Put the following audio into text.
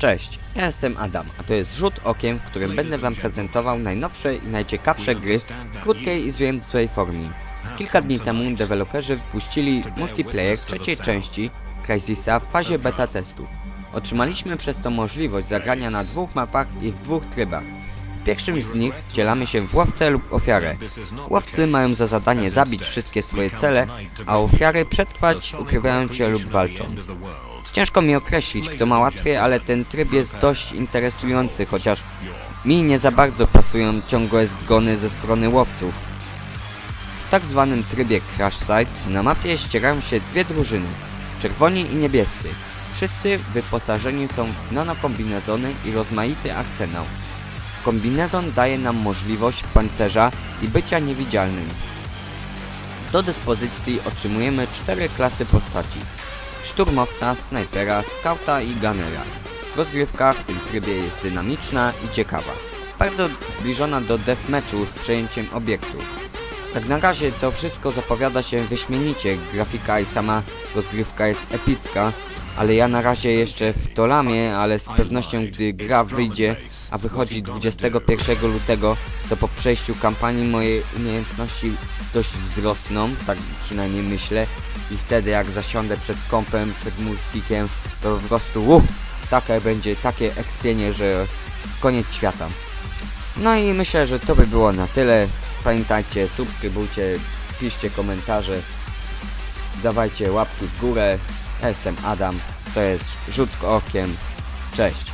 Cześć, ja jestem Adam, a to jest Rzut Okiem, w którym będę Wam prezentował najnowsze i najciekawsze gry w krótkiej i zwięzłej formie. Kilka dni temu deweloperzy wypuścili multiplayer trzeciej części Crysisa w fazie beta testów. Otrzymaliśmy przez to możliwość zagrania na dwóch mapach i w dwóch trybach. Pierwszym z nich wcielamy się w łowcę lub ofiarę. Łowcy mają za zadanie zabić wszystkie swoje cele, a ofiary przetrwać ukrywając się lub walcząc. Ciężko mi określić, kto ma łatwiej, ale ten tryb jest dość interesujący, chociaż mi nie za bardzo pasują ciągłe zgony ze strony łowców. W tak zwanym trybie Crash Site na mapie ścierają się dwie drużyny, czerwoni i niebiescy. Wszyscy wyposażeni są w nanokombinezony i rozmaity arsenał. Kombinezon daje nam możliwość pancerza i bycia niewidzialnym. Do dyspozycji otrzymujemy cztery klasy postaci. Szturmowca, snajpera, skauta i gunnera. Rozgrywka w tym trybie jest dynamiczna i ciekawa. Bardzo zbliżona do deathmatchu z przejęciem obiektów. Tak na razie to wszystko zapowiada się wyśmienicie, grafika i sama rozgrywka jest epicka, ale ja na razie jeszcze w to lamię, ale z pewnością gdy gra wyjdzie, a wychodzi 21 lutego, to po przejściu kampanii moje umiejętności dość wzrosną, tak przynajmniej myślę, i wtedy jak zasiądę przed kompem, przed multikiem, to po prostu uff, takie będzie, takie ekspienie, że koniec świata. No i myślę, że to by było na tyle. Pamiętajcie, subskrybujcie, piszcie komentarze, dawajcie łapki w górę. Ja jestem Adam, to jest Rzut Okiem. Cześć.